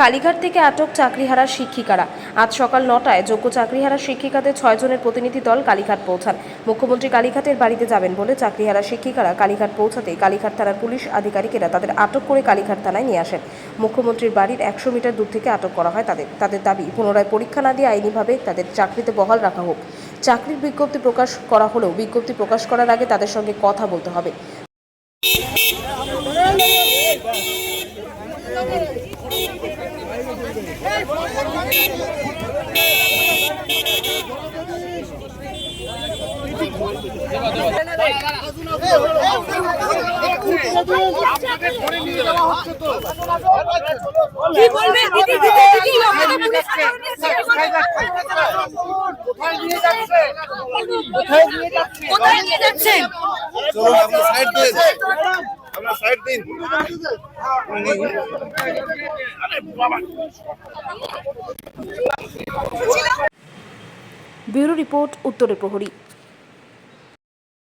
কালীঘাট থেকে আটক চাকরিহারা শিক্ষিকারা। আজ সকাল নটায় যোগ্য চাকরিহারা শিক্ষিকাদের ছয়জনের প্রতিনিধি দল কালীঘাট পৌঁছান। মুখ্যমন্ত্রী কালীঘাটের বাড়িতে যাবেন বলে চাকরিহারা শিক্ষিকারা কালীঘাট পৌঁছাতে কালীঘাট থানার পুলিশ আধিকারিকেরা তাদের আটক করে কালীঘাট থানায় নিয়ে আসেন। মুখ্যমন্ত্রীর বাড়ির একশো মিটার দূর থেকে আটক করা হয় তাদের। তাদের দাবি, পুনরায় পরীক্ষা না দিয়ে আইনিভাবে তাদের চাকরিতে বহাল রাখা হোক। চাকরির বিজ্ঞপ্তি প্রকাশ করা হলেও বিজ্ঞপ্তি প্রকাশ করার আগে তাদের সঙ্গে কথা বলতে হবে। কি বলবে? দিদি দিদি দিদি আমাকে পুলিশ কোথায় নিয়ে যাচ্ছে কোথায় নিয়ে যাচ্ছে? কোথায় নিয়ে যাচ্ছেন চলুন আপনি সাইড দিন আপনার সাইড দিন। ব্যুরো রিপোর্ট উত্তরে প্রহরী।